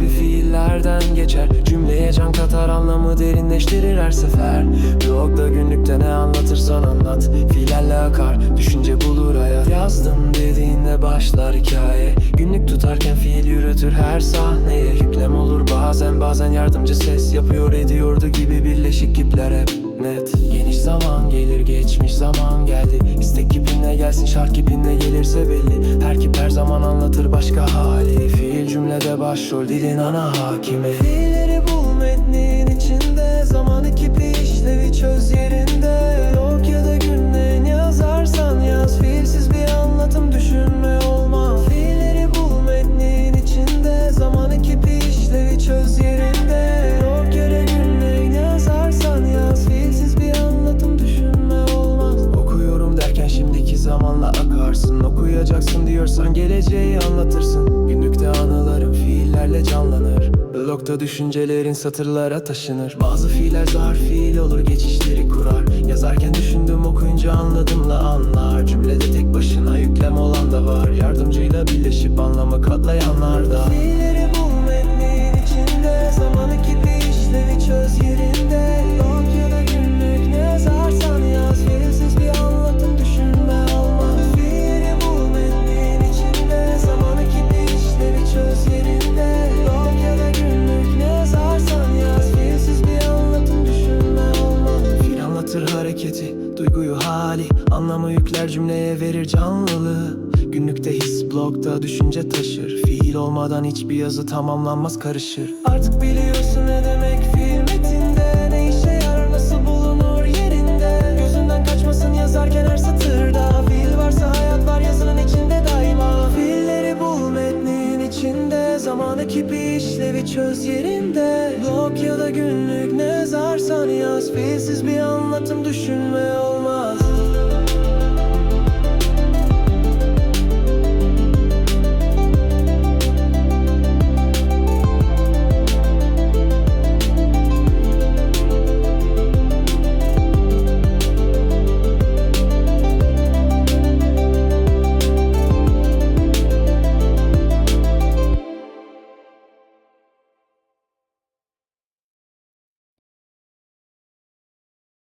gibi fiillerden geçer. Cümleye can katar anlamı derinleştirir her sefer. Blogda günlükte ne anlatırsan anlat Fiillerle akar. Düşünce bulur hayat. Yazdım dediğinde başlar hikaye. Günlük tutarken fiil yürütür her sahneye. Yüklem olur bazen bazen yardımcı ses Yapıyor ediyordu gibi birleşik kipler hep net. Geniş zaman gelir geçmiş zaman geldi. İstek kipinle gelsin şart kipinle gelirse belli. Her kip her zaman anlatır başka hali cümlede başrol dilin ana hakimi. Fiilleri bul metnin içinde Zamanı kipi işlevi çöz Diyorsan geleceği anlatırsın. Günlükte anılarım fiillerle canlanır. Blokta düşüncelerin satırlara taşınır. Bazı fiiller zarf fiil olur geçişleri kurar. Yazarken düşündüm okuyunca anladımla anlar. Cümlede tek başına yüklem olan da var. Yardımcıyla birleşip anlamı katlayanlar da Anlamı yükler cümleye verir canlılığı. Günlükte his blokta düşünce taşır. Fiil olmadan hiçbir yazı tamamlanmaz karışır. Artık biliyorsun ne demek fiil metinde. Ne işe yarar nasıl bulunur yerinde. Gözünden kaçmasın yazarken her satırda. Fiil varsa hayat var yazının içinde daima. Fiilleri bul metnin içinde. Zamanı kipi işlevi çöz yerinde. Blok ya da günlük ne yazarsan yaz. Fiilsiz bir anlatım düşünme olmaz